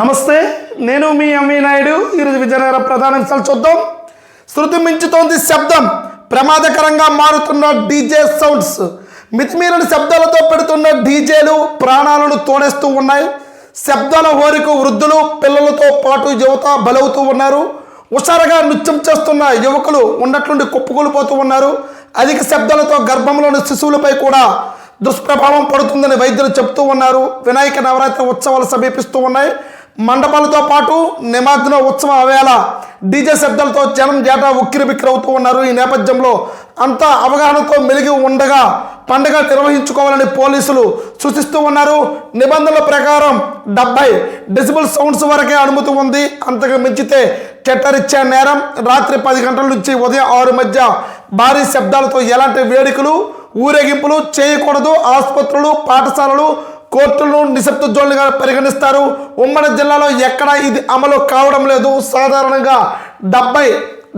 నమస్తే నేను మీ ఎంవి నాయుడు. ఈరోజు విజయనగరం ప్రధాన అంశాలు చూద్దాం. శృతి మించుతోంది శబ్దం. ప్రమాదకరంగా మారుతున్న డీజే సౌండ్స్. మితిమీరని శబ్దాలతో పెడుతున్న డీజేలు ప్రాణాలను తోడేస్తూ ఉన్నాయి. శబ్దాల హోరికు వృద్ధులు పిల్లలతో పాటు యువత బలవుతూ ఉన్నారు. హుషారుగా నృత్యం చేస్తున్న యువకులు ఉన్నట్లుండి కుప్పకూలిపోతూ ఉన్నారు. అధిక శబ్దాలతో గర్భంలోని శిశువులపై కూడా దుష్ప్రభావం పడుతుందని వైద్యులు చెప్తూ ఉన్నారు. వినాయక నవరాత్రి ఉత్సవాలు సమీపిస్తూ ఉన్నాయి. మండపాలతో పాటు నిమజ్జన ఉత్సవ వేళ డీజే శబ్దాలతో జనం జేటా ఉక్కిరి బిక్కిరవుతూ ఉన్నారు. ఈ నేపథ్యంలో అంతా అవగాహనతో మెలిగి ఉండగా పండుగ నిర్వహించుకోవాలని పోలీసులు సూచిస్తూ ఉన్నారు. నిబంధనల ప్రకారం డెబ్బై డెసిబుల్ సౌండ్స్ వరకే అనుమతి ఉంది. అంతకు మించితే చెట్టరిచ్చే నేరం రాత్రి పది గంటల నుంచి ఉదయం ఆరు మధ్య భారీ శబ్దాలతో ఎలాంటి వేడుకలు ఊరేగింపులు చేయకూడదు. ఆసుపత్రులు పాఠశాలలు కోర్టులను నిశ్శబ్ద జోన్లుగా పరిగణిస్తారు. ఉమ్మడి జిల్లాలో ఎక్కడా ఇది అమలు కావడం లేదు. సాధారణంగా డెబ్బై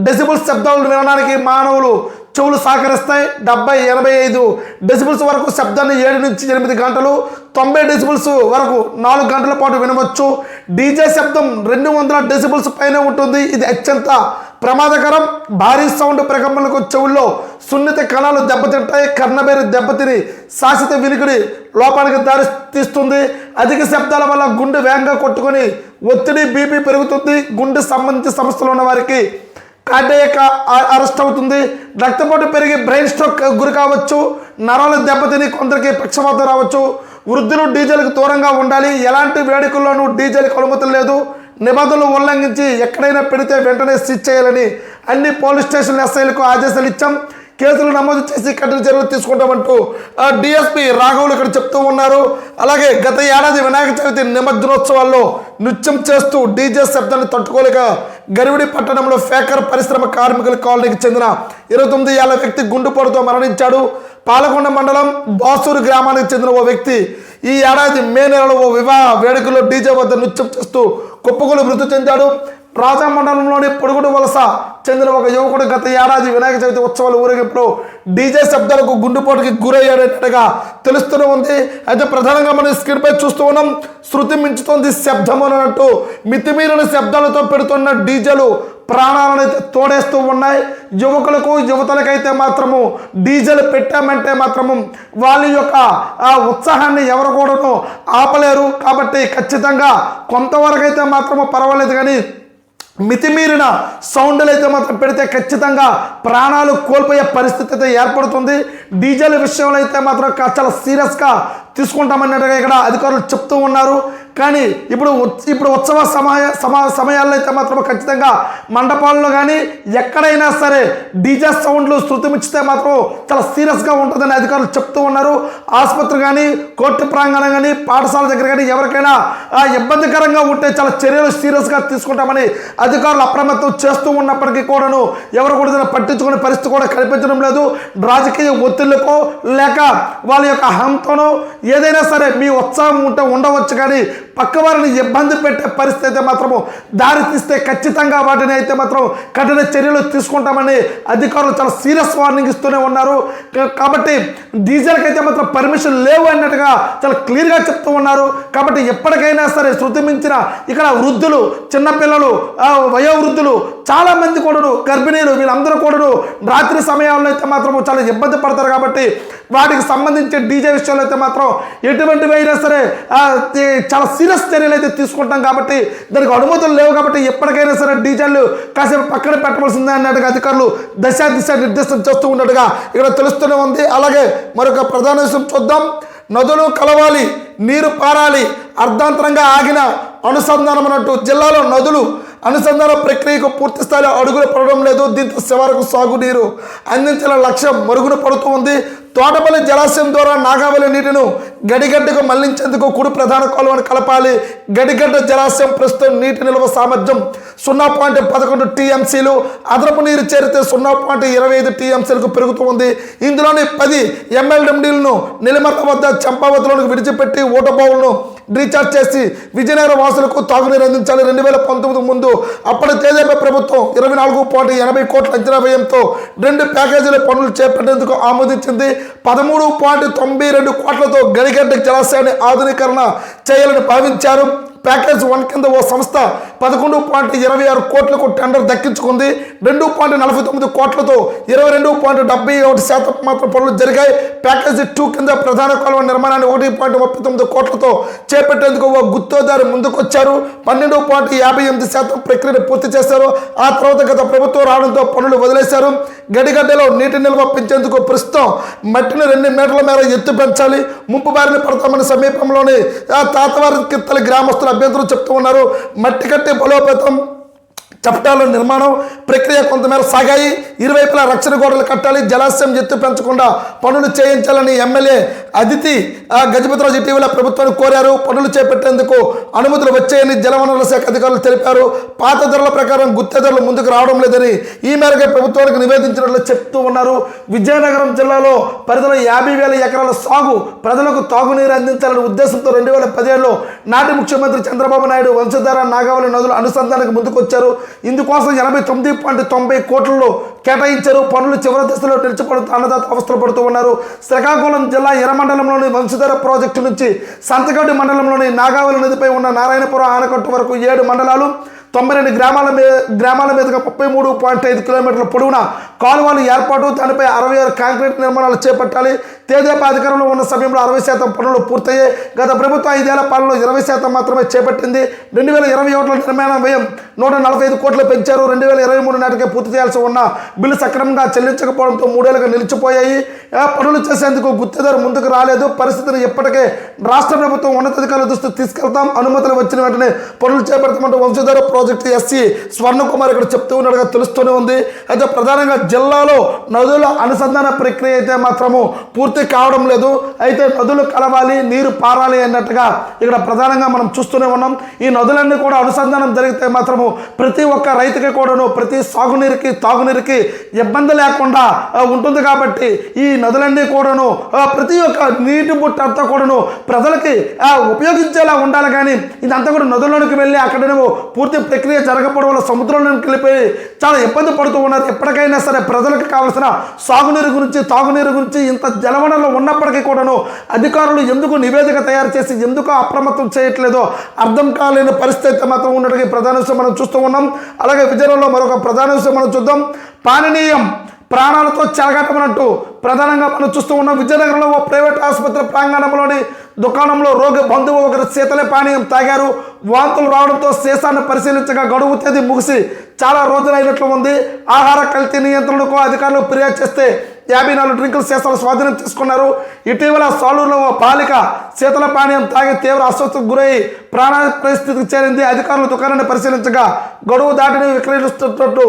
డెసిబుల్ శబ్దాలు వినడానికి మానవులు చెవులు సహకరిస్తాయి. డెబ్బై ఎనభై ఐదు డెసిబుల్స్ వరకు శబ్దాన్ని ఏడు నుంచి ఎనిమిది గంటలు తొంభై డెసిబుల్స్ వరకు నాలుగు గంటల పాటు వినవచ్చు. డీజే శబ్దం రెండు వందల డెసిబుల్స్ పైన ఉంటుంది. ఇది అత్యంత ప్రమాదకరం. భారీ సౌండ్ ప్రకంపనలకు చెవుల్లో సున్నిత కణాలు దెబ్బతింటాయి. కర్ణబేరు దెబ్బతిని శాశ్వత వినికిడి లోపానికి దారి తీస్తుంది అధిక శబ్దాల వల్ల గుండె వేగంగా కొట్టుకొని ఒత్తిడి బీపీ పెరుగుతుంది. గుండె సంబంధిత సమస్యలు ఉన్న వారికి కార్డియక్ అరెస్ట్ అవుతుంది. రక్తపోటు పెరిగి బ్రెయిన్ స్ట్రోక్ గురి కావచ్చు. నరాలు దెబ్బతిని కొందరికి పక్షపాతం రావచ్చు. వృద్ధులు డీజిల్కి దూరంగా ఉండాలి. ఎలాంటి వేడుకల్లోనూ డీజిల్కి అనుమతులు లేదు. నిబంధనలు ఉల్లంఘించి ఎక్కడైనా పెడితే వెంటనే స్విచ్ చేయాలని అన్ని పోలీస్ స్టేషన్ ఎస్ఐలకు ఆదేశాలు ఇచ్చాం. కేసులు నమోదు చేసి కఠిన చర్యలు తీసుకుంటామంటూ డిఎస్పీ రాఘవులు ఇక్కడ చెప్తూ ఉన్నారు. అలాగే గత ఏడాది వినాయక చవితి నిమజ్జనోత్సవాల్లో నృత్యం చేస్తూ డీజే శబ్దాన్ని తట్టుకోలేక గరివిడి పట్టణంలో ఫేకర్ పరిశ్రమ కార్మికుల కాలనీకి చెందిన ఇరవై తొమ్మిది ఏళ్ళ వ్యక్తి గుండుపోటుతో మరణించాడు. పాలకొండ మండలం బాసూరు గ్రామానికి చెందిన ఓ వ్యక్తి ఈ ఏడాది మే నెలలో ఓ వివాహ వేడుకలో డీజే వద్ద నృత్యం చేస్తూ కుప్పకులు మృతి చెందాడు. రాజమండలంలోని పొడుగుడు వలస చెందిన ఒక యువకుడు గత ఏడాది వినాయక చవితి ఉత్సవాల ఊరేగింపులో డీజే శబ్దాలకు గుండెపోటుకి గురయ్యాడన్నట్టుగా తెలుస్తూనే ఉంది. అయితే ప్రధానంగా మనం స్క్రీన్ పై చూస్తూ ఉన్నాం. శృతి మించుతోంది శబ్దం అన్నట్టు మితిమీరిన శబ్దాలతో పెడుతున్న డీజేలు ప్రాణాలను అయితే తోడేస్తూ ఉన్నాయి. యువకులకు యువతలకైతే మాత్రము డీజిల్ పెట్టామంటే మాత్రము వాళ్ళ యొక్క ఆ ఉత్సాహాన్ని ఎవరు కూడాను ఆపలేరు. కాబట్టి ఖచ్చితంగా కొంతవరకు అయితే మాత్రము పర్వాలేదు కానీ మితిమీరిన సౌండ్లు అయితే మాత్రం పెడితే ఖచ్చితంగా ప్రాణాలు కోల్పోయే పరిస్థితి అయితే ఏర్పడుతుంది. డీజిల్ విషయంలో అయితే మాత్రం చాలా సీరియస్గా తీసుకుంటామన్నట్టుగా ఇక్కడ అధికారులు చెప్తూ ఉన్నారు. కానీ ఇప్పుడు ఇప్పుడు ఉత్సవ సమయ సమా సమయాల్లో అయితే మాత్రం ఖచ్చితంగా మండపాల్లో కానీ ఎక్కడైనా సరే డీజే సౌండ్లు శృతిమిచ్చితే మాత్రం చాలా సీరియస్గా ఉంటుందని అధికారులు చెప్తూ ఉన్నారు. ఆసుపత్రి కానీ కోర్టు ప్రాంగణం కానీ పాఠశాల దగ్గర కానీ ఎవరికైనా ఇబ్బందికరంగా ఉంటే చాలా చర్యలు సీరియస్గా తీసుకుంటామని అధికారులు అప్రమత్తం చేస్తూ ఉన్నప్పటికీ కూడాను ఎవరు కూడా పట్టించుకునే పరిస్థితి కూడా కనిపించడం లేదు. రాజకీయ ఒత్తిళ్ళకో లేక వాళ్ళ యొక్క అహంతోనో ఏదైనా సరే మీ ఉత్సాహం ఉంటే ఉండవచ్చు కానీ పక్క వారిని ఇబ్బంది పెట్టే పరిస్థితి అయితే మాత్రము దారి తీస్తే ఖచ్చితంగా వాటిని అయితే మాత్రం కఠిన చర్యలు తీసుకుంటామని అధికారులు చాలా సీరియస్ వార్నింగ్ ఇస్తూనే ఉన్నారు. కాబట్టి డీజిల్కి అయితే మాత్రం పర్మిషన్ లేవు అన్నట్టుగా చాలా క్లియర్గా చెప్తూ ఉన్నారు. కాబట్టి ఎప్పటికైనా సరే శృతి మించిన ఇక్కడ వృద్ధులు చిన్నపిల్లలు వయోవృద్ధులు చాలా మంది కూడాను గర్భిణీలు వీళ్ళందరూ కూడాను రాత్రి సమయాల్లో అయితే మాత్రం చాలా ఇబ్బంది పడతారు. కాబట్టి వాటికి సంబంధించి డీజే విషయాలు అయితే మాత్రం ఎటువంటివి అయినా సరే చాలా సీరియస్ చర్యలు అయితే తీసుకుంటాం కాబట్టి దానికి అనుమతులు లేవు కాబట్టి ఎప్పటికైనా సరే డీజేలు కాసేపు పక్కన పెట్టవలసిందే అన్నట్టుగా అధికారులు దశ దిశ నిర్దేశం చేస్తూ ఉన్నట్టుగా ఇక్కడ తెలుస్తూనే ఉంది. అలాగే మరొక ప్రధాన విషయం చూద్దాం. నదులు కలవాలి నీరు పారాలి అర్ధాంతరంగా ఆగిన అనుసంధానం అన్నట్టు జిల్లాలో నదులు అనుసంధాన ప్రక్రియకు పూర్తి స్థాయిలో అడుగులు పడడం లేదు. దీంతో శివారకు సాగునీరు అందించిన లక్ష్యం మరుగున పడుతూ ఉంది. తోటపల్లి జలాశయం ద్వారా నాగావళి నీటిను గడిగడ్డకు మళ్ళించేందుకు కుడి ప్రధాన కాలువను కలపాలి. గడిగడ్డ జలాశయం ప్రస్తుతం నీటి నిల్వ సామర్థ్యం సున్నా పాయింట్ పదకొండు టీఎంసీలు. అదనపు నీరు చేరితే సున్నా పాయింట్ ఇరవై ఐదు టీఎంసీలకు పెరుగుతూ ఉంది. ఇందులోని పది ఎంఎల్డబ్ల్యూలను నిలమర్ల వద్ద చంపావతిలోనికి విడిచిపెట్టి ఓటబావులను రీఛార్జ్ చేసి విజయనగరం వాసులకు తాగునీరు అందించాలి. రెండు వేల పంతొమ్మిది ముందు అప్పటి తేదేపా ప్రభుత్వం ఇరవై నాలుగు పాయింట్ ఎనభై కోట్ల అంచనా వ్యయంతో రెండు ప్యాకేజీల పనులు చేపట్టేందుకు ఆమోదించింది. పదమూడు పాయింట్ తొంభై రెండు కోట్లతో గడిగడ్డ జలాశయాన్ని ఆధునీకరణ చేయాలని భావించారు. ప్యాకేజ్ వన్ కింద ఓ సంస్థ పదకొండు పాయింట్ ఇరవై ఆరు కోట్లకు టెండర్ దక్కించుకుంది. రెండు పాయింట్ నలభై తొమ్మిది కోట్లతో ఇరవై రెండు పాయింట్ డెబ్బై ఒకటి శాతం మాత్రం పనులు జరిగాయి. ప్యాకేజ్ టూ కింద ప్రధాన కాలువ నిర్మాణాన్ని ఒకటి పాయింట్ ముప్పై తొమ్మిది కోట్లతో చేపట్టేందుకు ఓ గుత్తోదారి ముందుకొచ్చారు. పన్నెండు పాయింట్ యాభై ఎనిమిది శాతం ప్రక్రియను పూర్తి చేశారు. ఆ తర్వాత గత ప్రభుత్వం రావడంతో పనులు వదిలేశారు. గడిగడ్డలో నీటి నిల్వ పెంచేందుకు ప్రస్తుతం మట్టిని రెండు మీటర్ల మేర ఎత్తు పెంచాలి. ముంపు బారిన పడతామని సమీపంలోని తాతవారి కిత్తలి గ్రామస్తులు అభ్యంతరం చెప్తూ ఉన్నారు. మట్టి కట్టి బలోపేతం చప్టాల నిర్మాణం ప్రక్రియ కొంతమేర సాగాయి. ఇరువైపులా రక్షణ గోడలు కట్టాలి. జలాశయం ఎత్తు పెంచకుండా పనులు చేయించాలని ఎమ్మెల్యే అదితి గజపతిరాజు ఇటీవల ప్రభుత్వాన్ని కోరారు. పనులు చేపట్టేందుకు అనుమతులు వచ్చాయని జలవనరుల శాఖ అధికారులు తెలిపారు. పాత ధరల ప్రకారం గుత్తేదారులు ముందుకు రావడం లేదని ఈ మేరకు ప్రభుత్వానికి నివేదించినట్లు చెప్తూ ఉన్నారు. విజయనగరం జిల్లాలో పరిధిలో యాభై వేల ఎకరాల సాగు ప్రజలకు తాగునీరు అందించాలనే ఉద్దేశంతో రెండు వేల పదిహేడులో నాటి ముఖ్యమంత్రి చంద్రబాబు నాయుడు వంశధార నాగావళి నదుల అనుసంధానానికి ముందుకొచ్చారు. ఇందుకోసం ఎనభై తొమ్మిది పాయింట్ తొంభై కోట్లలో కేటాయించారు. పనులు చివరి దశలో నిలిచిపడుతూ అన్నదాత అవస్థలు పడుతూ ఉన్నారు. శ్రీకాకుళం జిల్లా ఎర్రమండలంలోని వంశధార ప్రాజెక్టు నుంచి సంతగడ్డి మండలంలోని నాగావళి నదిపై ఉన్న నారాయణపురం ఆనకట్టు వరకు ఏడు మండలాలు తొంభై రెండు గ్రామాల మీద గ్రామాల మీదుగా ముప్పై మూడు పాయింట్ ఐదు కిలోమీటర్ల పొడవున కాలువలు ఏర్పాటు దానిపై అరవై ఆరు కాంక్రీట్ నిర్మాణాలు చేపట్టాలి. తేదేపా అధికారంలో ఉన్న సమయంలో అరవై శాతం పనులు పూర్తయ్యాయి. గత ప్రభుత్వం ఐదేళ్ళ పాలనలో ఇరవై శాతం మాత్రమే చేపట్టింది. రెండు వేల ఇరవై ఒకటిలో నిర్మాణ వ్యయం నూట నలభై ఐదు కోట్లు పెంచారు. రెండు వేల ఇరవై మూడు నాటికే పూర్తి చేయాల్సి ఉన్న బిల్లు సక్రమంగా చెల్లించకపోవడంతో మూడేళ్ళుగా నిలిచిపోయాయి. పనులు చేసేందుకు గుత్తేదారు ముందుకు రాలేదు. పరిస్థితిని ఇప్పటికే రాష్ట్ర ప్రభుత్వం ఉన్నతాధికారుల దృష్టికి తీసుకెళ్తాం. అనుమతులు వచ్చిన వెంటనే పనులు చేపడతామంటూ వంశధార ప్రాజెక్టు ఎస్సీ స్వర్ణకుమార్ ఇక్కడ చెప్తూ ఉన్నట్టుగా తెలుస్తూనే ఉంది. అయితే ప్రధానంగా జిల్లాలో నదుల అనుసంధాన ప్రక్రియ అయితే మాత్రము పూర్తి కావడం లేదు. అయితే నదులు కలవాలి నీరు పారాలి అన్నట్టుగా ఇక్కడ ప్రధానంగా మనం చూస్తూనే ఉన్నాం. ఈ నదులన్నీ కూడా అనుసంధానం జరిగితే మాత్రము ప్రతి ఒక్క రైతుకి కూడాను ప్రతి సాగునీరుకి తాగునీరుకి ఇబ్బంది లేకుండా ఉంటుంది కాబట్టి ఈ నదులన్నీ కూడాను ప్రతి ఒక్క నీటి బుట్ట అంతా కూడాను ప్రజలకి ఉపయోగించేలా ఉండాలి. కానీ ఇదంతా కూడా నదుల్లోనికి వెళ్ళి అక్కడనేమో పూర్తి ప్రక్రియ జరగకపోవడం వల్ల సముద్రంలోకి వెళ్ళిపోయి చాలా ఇబ్బంది పడుతూ ఉన్నారు. ఎప్పటికైనా సరే ప్రజలకు కావాల్సిన సాగునీరు గురించి తాగునీరు గురించి ఇంత జలవనరులు ఉన్నప్పటికీ కూడాను అధికారులు ఎందుకు నివేదిక తయారు చేసి ఎందుకు అప్రమత్తం చేయట్లేదో అర్థం కాలేని పరిస్థితి మాత్రం ఉన్నట్టుగా ప్రధాన విషయం మనం చూస్తూ ఉన్నాం. అలాగే విజయనగరంలో మరొక ప్రధాన విషయం మనం చూద్దాం. పాననీయం ప్రాణాలతో చెలగటమన్నట్టు ప్రధానంగా మనం చూస్తూ ఉన్న. విజయనగరంలో ఓ ప్రైవేట్ ఆసుపత్రి ప్రాంగణంలోని దుకాణంలో రోగి బంధువు ఒకరు శీతల పానీయం తాగారు. వాంతులు రావడంతో శేషాన్ని పరిశీలించగా గడువు తేదీ ముగిసి చాలా రోజులైనట్లు ఉంది. ఆహార కల్తీ నియంత్రణకు అధికారులు ఫిర్యాదు చేస్తే యాభై నాలుగు డ్రింకులు సీసాలు స్వాధీనం తీసుకున్నారు ఇటీవల సాలూరులో పాలిక శీతల పానీయం తాగి తీవ్ర అస్వస్థకు గురై ప్రాణ పరిస్థితికి చేరింది. అధికారులు దుకాణాన్ని పరిశీలించగా గడువు దాటిని విక్రయిస్తున్నట్టు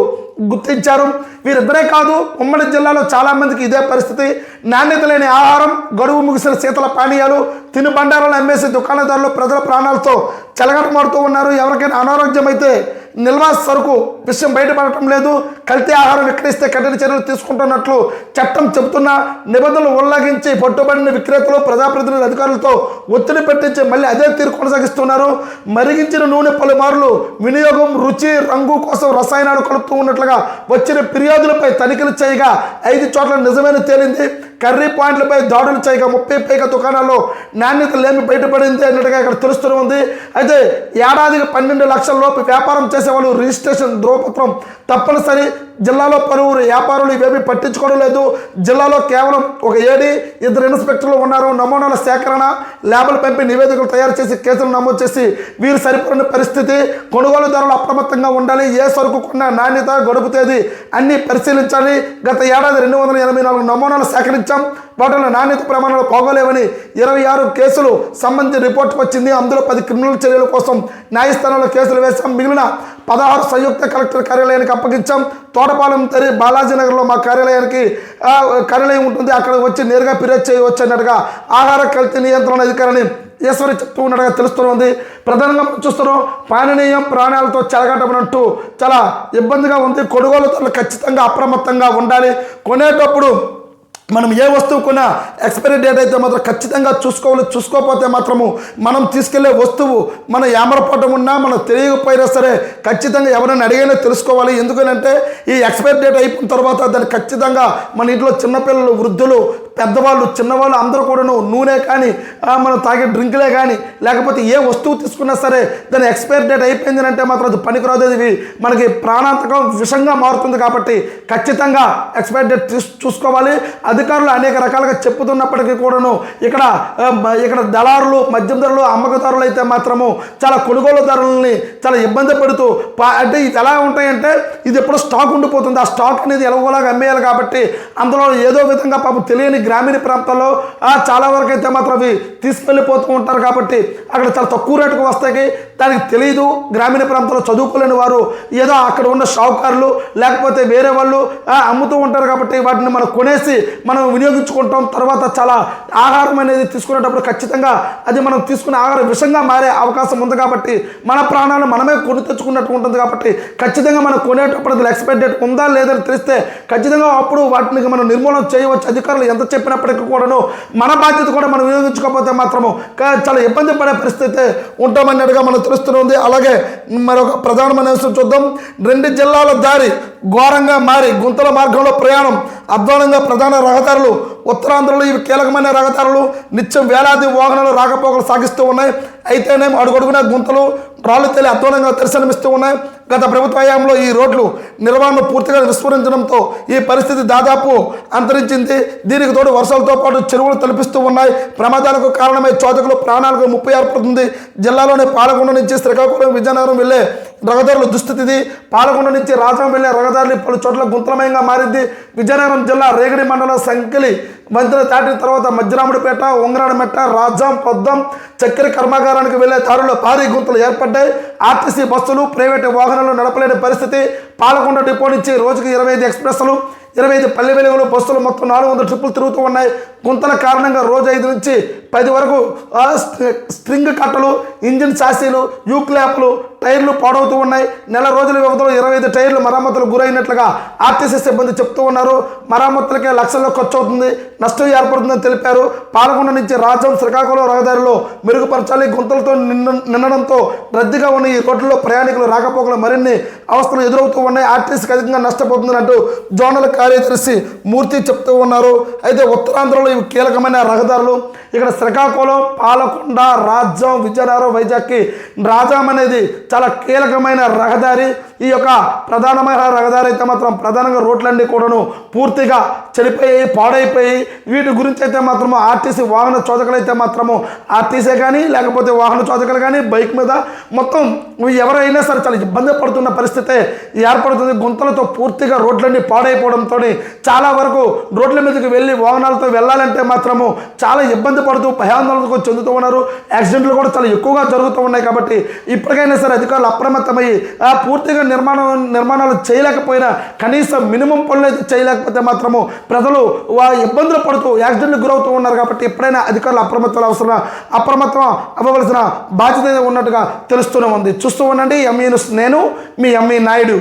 గుర్తించారు. వీరిద్దరే కాదు ఉమ్మడి జిల్లాలో చాలామందికి ఇదే పరిస్థితి. నాణ్యత లేని ఆహారం గడువు ముగిసిన శీతల పానీయాలు తిను బండారాలు దుకాణదారులు ప్రజల ప్రాణాలతో చెలగటమాడుతూ ఉన్నారు. ఎవరికైనా అనారోగ్యం అయితే నిల్వ సరుకు విషయం బయటపడటం లేదు. కల్తీ ఆహారం విక్రయిస్తే కఠిన చర్యలు తీసుకుంటున్నట్లు చట్టం చెబుతున్న నిబంధనలు ఉల్లంఘించి పట్టుబడిన విక్రేతలు ప్రజాప్రతినిధుల అధికారులతో ఒత్తిడి పెట్టించి మళ్ళీ అదే తీరు కొనసాగిస్తున్నారు. మరిగించిన నూనె పలుమార్లు వినియోగం రుచి రంగు కోసం రసాయనాలు కలుపుతూ ఉన్నట్లుగా వచ్చిన ఫిర్యాదులపై తనిఖీలు చేయగా ఐదు చోట్ల నిజమైన తేలింది. కర్రీ పాయింట్లపై దాడులు చేయగా ముప్పై పైగా దుకాణాల్లో నాణ్యత లేమి బయటపడింది అన్నట్టుగా ఇక్కడ తెలుస్తూనే ఉంది. అయితే ఏడాదికి పన్నెండు లక్షల లోపు వ్యాపారం చేసేవాళ్ళు రిజిస్ట్రేషన్ ధ్రువపత్రం తప్పనిసరి. జిల్లాలో పలువురు వ్యాపారులు ఇవేమి పట్టించుకోవడం లేదు. జిల్లాలో కేవలం ఒక ఏడి ఇద్దరు ఇన్స్పెక్టర్లు ఉన్నారు. నమూనాల సేకరణ ల్యాబ్లు పంపి నివేదికలు తయారు చేసి కేసులు నమోదు చేసి వీరు సరిపడిన పరిస్థితి. కొనుగోలుదారులు అప్రమత్తంగా ఉండాలి. ఏ సరుకు కొన్న నాణ్యత గడుపు తేదీ అన్ని పరిశీలించాలి. గత ఏడాది రెండు వందల ఎనభై నాలుగు నమూనాలు సేకరించాం. వాటిలో నాణ్యత ప్రమాణాలు పోగలేవని ఇరవై ఆరు కేసులు సంబంధించిన రిపోర్ట్ వచ్చింది. అందులో పది క్రిమినల్ చర్యల కోసం న్యాయస్థానంలో కేసులు వేశాం. మిగిలిన పదహారు సంయుక్త కలెక్టర్ కార్యాలయానికి అప్పగించాం. తోటపాలెం తరి బాలాజీ నగర్లో మా కార్యాలయానికి కార్యాలయం ఉంటుంది. అక్కడ వచ్చి నేరుగా ఫిర్యాదు చేయవచ్చు అన్నట్టుగా ఆహార కల్తీ నియంత్రణ అధికారిని ఈశ్వరి చెప్తూ ఉన్నట్టుగా తెలుస్తున్నది. ప్రధానంగా చూస్తున్నాం పానీయం ప్రాణాలతో చెలగటమన్నట్టు చాలా ఇబ్బందిగా ఉంది. కొనుగోలుదారులు ఖచ్చితంగా అప్రమత్తంగా ఉండాలి. కొనేటప్పుడు మనం ఏ వస్తువు కొన్నా ఎక్స్పైరీ డేట్ అయితే మాత్రం ఖచ్చితంగా చూసుకోవాలి. చూసుకోకపోతే మాత్రము మనం తీసుకెళ్ళే వస్తువు మన యామరపాటం ఉన్నా మనం తెలియకపోయినా సరే ఖచ్చితంగా ఎవరైనా అడిగైనా తెలుసుకోవాలి. ఎందుకనంటే ఈ ఎక్స్పైరీ డేట్ అయిపోయిన తర్వాత దాన్ని ఖచ్చితంగా మన ఇంట్లో చిన్నపిల్లలు వృద్ధులు పెద్దవాళ్ళు చిన్నవాళ్ళు అందరూ కూడాను నూనె కానీ మనం తాగే డ్రింకులే కానీ లేకపోతే ఏ వస్తువు తీసుకున్నా సరే దాని ఎక్స్పైర్ డేట్ అయిపోయింది అంటే మాత్రం అది పనికిరాదు. అది మనకి ప్రాణాంతకం విషంగా మారుతుంది కాబట్టి ఖచ్చితంగా ఎక్స్పైర్ డేట్ చూసుకోవాలి. అధికారులు అనేక రకాలుగా చెప్పుతున్నప్పటికీ కూడాను ఇక్కడ ఇక్కడ దళారులు మధ్యధరులు అమ్మకదారులు అయితే మాత్రము చాలా కొనుగోలుదారులని చాలా ఇబ్బంది పెడుతూ అంటే ఇది ఎలా ఉంటాయంటే ఇది ఎప్పుడు స్టాక్ ఉండిపోతుంది. ఆ స్టాక్ అనేది ఎలాగోలాగా అమ్మేయాలి కాబట్టి అందులో ఏదో విధంగా పాపం తెలియని గ్రామీణ ప్రాంతాల్లో చాలా వరకు అయితే మాత్రం అవి తీసుకెళ్ళిపోతూ ఉంటారు కాబట్టి అక్కడ చాలా తక్కువ రేటుకు వస్తాయి. దానికి తెలియదు గ్రామీణ ప్రాంతాల్లో చదువుకోలేని వారు ఏదో అక్కడ ఉన్న షావుకారులు లేకపోతే వేరే వాళ్ళు అమ్ముతూ ఉంటారు కాబట్టి వాటిని మనం కొనేసి మనం వినియోగించుకుంటాం. తర్వాత చాలా ఆహారం అనేది తీసుకునేటప్పుడు ఖచ్చితంగా అది మనం తీసుకునే ఆహారం విషంగా మారే అవకాశం ఉంది కాబట్టి మన ప్రాణాలు మనమే కొని తెచ్చుకున్నట్టు ఉంటుంది కాబట్టి ఖచ్చితంగా మనం కొనేటప్పుడు అది ఎక్స్పైర్ డేట్ ఉందా లేదని తెలిస్తే ఖచ్చితంగా అప్పుడు వాటిని మనం నిర్మూలన చేయవచ్చు. అధికారులు ఎంత చెప్పినప్పటికీ కూడాను మన బాధ్యత కూడా మనం వినియోగించుకోకపోతే మాత్రము చాలా ఇబ్బంది పడే పరిస్థితి ఉంటామన్నట్టుగా మనం తెలుస్తుంది అలాగే మరొక ప్రధానమైన అంశం చూద్దాం. రెండు జిల్లాల దారి ఘోరంగా మారి గుంతల మార్గంలో ప్రయాణం అధ్వానంగా ప్రధాన రహదారులు ఉత్తరాంధ్రలో ఇవి కీలకమైన రహదారులు. నిత్యం వేలాది వాహనాలు రాకపోకలు సాగిస్తూ ఉన్నాయి. అయితేనేమో అడుగడుగున గుంతలు రాళ్ళు తేలి అధ్వానంగా దర్శనమిస్తూ ఉన్నాయి. గత ప్రభుత్వ హయాంలో ఈ రోడ్లు నిర్వహణ పూర్తిగా విస్మరించడంతో ఈ పరిస్థితి దాదాపు అంతరించింది. దీనికి తోడు వర్షాలతో పాటు చెరువులు తలపిస్తూ ఉన్నాయి. ప్రమాదాలకు కారణమై చోదకులు ప్రాణాలకు ముప్పు ఏర్పడుతుంది. జిల్లాలోని పాలకొండ నుంచి శ్రీకాకుళం విజయనగరం వెళ్ళే రహదారుల దుస్థితిది. పాలకొండ నుంచి రాజం వెళ్ళే రహదారులు పలు చోట్ల గుంతలమయంగా మారింది. విజయనగరం జిల్లా రేగడి మండలం సంకిలి వంతెన దాటిన తర్వాత మధ్యరాముడిపేట ఉంగరాడమెట్ట రాజాం పొద్దం చక్కెర కర్మాగారానికి వెళ్ళే దారుల్లో భారీ గుంతలు ఏర్పడ్డాయి. ఆర్టీసీ బస్సులు ప్రైవేటు వాహనాలు నడపలేని పరిస్థితి. పాలకొండ డిపో నుంచి రోజుకి ఇరవై ఐదు ఎక్స్ప్రెస్లు ఇరవై ఐదు పల్లె వెలుగులు బస్సులు మొత్తం నాలుగు వందల ట్రిప్పులు తిరుగుతూ ఉన్నాయి. గుంతల కారణంగా రోజు ఐదు నుంచి పది వరకు స్ట్రింగ్ కట్టలు ఇంజిన్ చాసీలు యూక్లాప్లు టైర్లు పాడవుతూ ఉన్నాయి. నెల రోజుల వ్యవధిలో ఇరవై ఐదు టైర్లు మరమ్మతులు గురైనట్లుగా ఆర్టీసీ సిబ్బంది చెప్తూ ఉన్నారు. మరమ్మతులకే లక్షల్లో ఖర్చు అవుతుంది నష్టం ఏర్పడుతుందని తెలిపారు. పాలకొండ నుంచి రాజ్యం శ్రీకాకుళం రహదారిలో మెరుగుపరచాలి గుంతలతో నిన్న నిండడంతో రద్దీగా ఉన్న ఈ రోడ్లలో ప్రయాణికులు రాకపోకలు మరిన్ని అవస్థలు ఎదురవుతూ ఉన్నాయి. ఆర్టీసీకి అధికంగా నష్టపోతుందని అంటూ జోనల్ కార్యదర్శి మూర్తి చెప్తూ ఉన్నారు. అయితే ఉత్తరాంధ్రలో ఇవి కీలకమైన రహదారులు. ఇక్కడ శ్రీకాకుళం పాలకొండ రాజ్యం విజయనగరం వైజాగ్కి రాజాం అనేది చాలా కీలకమైన రహదారి. ఈ యొక్క ప్రధానమైన రహదారి అయితే మాత్రం ప్రధానంగా రోడ్లన్నీ కూడాను పూర్తిగా చెడిపోయి పాడైపోయి వీటి గురించి అయితే మాత్రము ఆర్టీసీ వాహన చోదకలు అయితే మాత్రము ఆర్టీసీ కానీ లేకపోతే వాహన చోదకలు కానీ బైక్ మీద మొత్తం ఎవరైనా సరే చాలా ఇబ్బంది పడుతున్న పరిస్థితి ఏర్పడుతుంది. గుంతలతో పూర్తిగా రోడ్లన్నీ పాడైపోవడంతో చాలా వరకు రోడ్ల మీదకి వెళ్ళి వాహనాలతో వెళ్ళాలంటే మాత్రము చాలా ఇబ్బంది పడుతూ భయాందోళనకు చెందుతూ ఉన్నారు. యాక్సిడెంట్లు కూడా చాలా ఎక్కువగా జరుగుతూ ఉన్నాయి కాబట్టి ఇప్పటికైనా సరే అధికారులు అప్రమత్తమయ్యి ఆ, పూర్తిగా నిర్మాణం నిర్మాణాలు చేయలేకపోయినా కనీసం మినిమం పనులు అయితే చేయలేకపోతే మాత్రము ప్రజలు ఇబ్బందులు పడుతూ యాక్సిడెంట్లకు గురవుతూ ఉన్నారు కాబట్టి ఎప్పుడైనా అధికారులు అప్రమత్తం అవసరం అప్రమత్తం అవ్వవలసిన బాధ్యత ఉన్నట్టుగా తెలుస్తూనే ఉంది. చూస్తూ ఉండండి. ఎంఈ నేను మీ ఎంఈ నాయుడు.